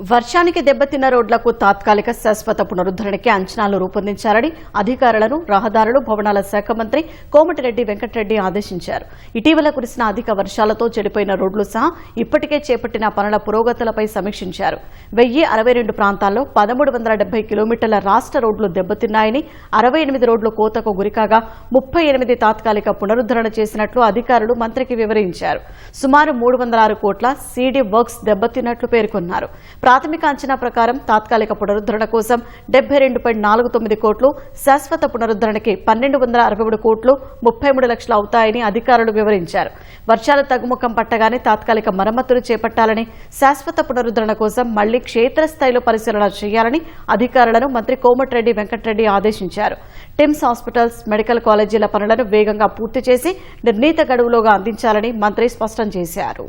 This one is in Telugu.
వర్షానికి దెబ్బతిన్న రోడ్లకు తాత్కాలిక శాశ్వత పునరుద్దరణకి అంచనాలు రూపొందించాలని అధికారులను రహదారులు భవనాల శాఖ మంత్రి కోమటిరెడ్డి వెంకటరెడ్డి ఆదేశించారు. ఇటీవల కురిసిన అధిక వర్షాలతో చెడిపోయిన రోడ్లు సహా ఇప్పటికే చేపట్టిన పనుల పురోగతులపై సమీక్షించారు. వెయ్యి అరవై రెండు ప్రాంతాల్లో పదమూడు వందల డెబ్బై కిలోమీటర్ల రాష్ట్ర రోడ్లు దెబ్బతిన్నాయని అరవై ఎనిమిది రోడ్లు కోతకు గురికాగా ముప్పై ఎనిమిది తాత్కాలిక పునరుద్దరణ చేసినట్లు అధికారులు మంత్రికి వివరించారు. సుమారు మూడు వందల ఆరు కోట్ల సీడీ వర్క్స్ దెబ్బతిన్నట్లు పేర్కొన్నారు. ప్రాథమిక అంచనా ప్రకారం తాత్కాలిక పునరుద్ధరణ కోసం డెబ్బై రెండు పాయింట్ నాలుగు తొమ్మిది కోట్లు శాశ్వత పునరుద్ధరణకి పన్నెండు వందల అరవై మూడు కోట్లు ముప్పై మూడు లక్షలు అవుతాయని అధికారులు వివరించారు. వర్షాలు తగ్గుముఖం పట్టగానే తాత్కాలిక మరమ్మతులు చేపట్టాలని శాశ్వత పునరుద్ధరణ కోసం మళ్ళీ క్షేత్రస్థాయిలో పరిశీలన చేయాలని అధికారులను మంత్రి కోమటిరెడ్డి వెంకటరెడ్డి ఆదేశించారు. టిమ్స్ హాస్పిటల్స్ మెడికల్ కాలేజీల పనులను వేగంగా పూర్తి చేసి నిర్ణీత గడువులోగా అందించాలని మంత్రి స్పష్టం చేశారు.